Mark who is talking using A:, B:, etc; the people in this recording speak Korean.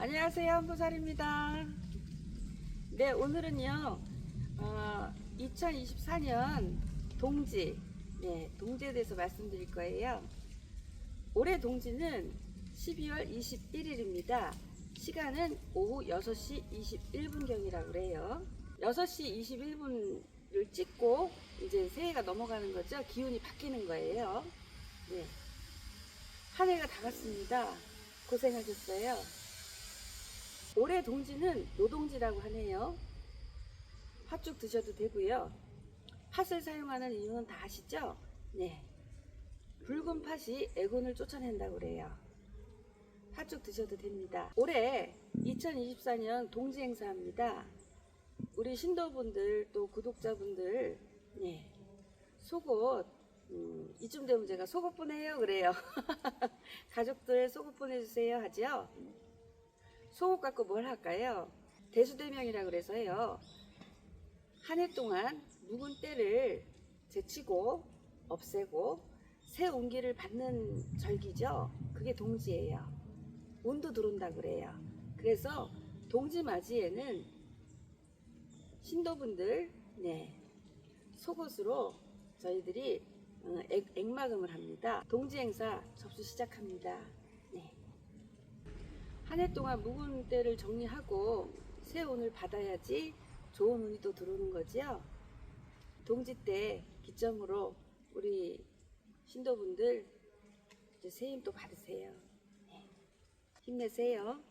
A: 안녕하세요 한보살입니다. 네 오늘은요 어, 2024년 동지 네 동지에 대해서 말씀드릴 거예요. 올해 동지는 12월 21일입니다. 시간은 오후 6시 21분경이라고 그래요. 6시 21분을 찍고 이제 새해가 넘어가는 거죠. 기운이 바뀌는 거예요. 네. 한 해가 다 갔습니다. 고생하셨어요 올해 동지는 노동지라고 하네요. 팥죽 드셔도 되고요. 팥을 사용하는 이유는 다 아시죠? 네. 붉은 팥이 애군을 쫓아낸다고 그래요. 팥죽 드셔도 됩니다. 올해 2024년 동지 행사합니다. 우리 신도분들 또 구독자분들 네. 속옷 음, 이쯤 되면 제가 속옷 보내요 그래요. 가족들 속옷 보내주세요 하죠. 속옷 갖고 뭘 할까요? 대수대명이라 그래서요. 한 해 동안 묵은 때를 제치고 없애고 새 온기를 받는 절기죠. 그게 동지예요. 운도 들어온다 그래요. 그래서 동지 맞이에는 신도분들 네 속옷으로 저희들이 어, 액, 액마금을 합니다. 동지 행사 접수 시작합니다. 네. 한 해 동안 묵은 때를 정리하고 새 운을 받아야지 좋은 운이 또 들어오는 거지요. 동지 때 기점으로 우리 신도분들 이제 새힘또 받으세요. 네. 힘내세요.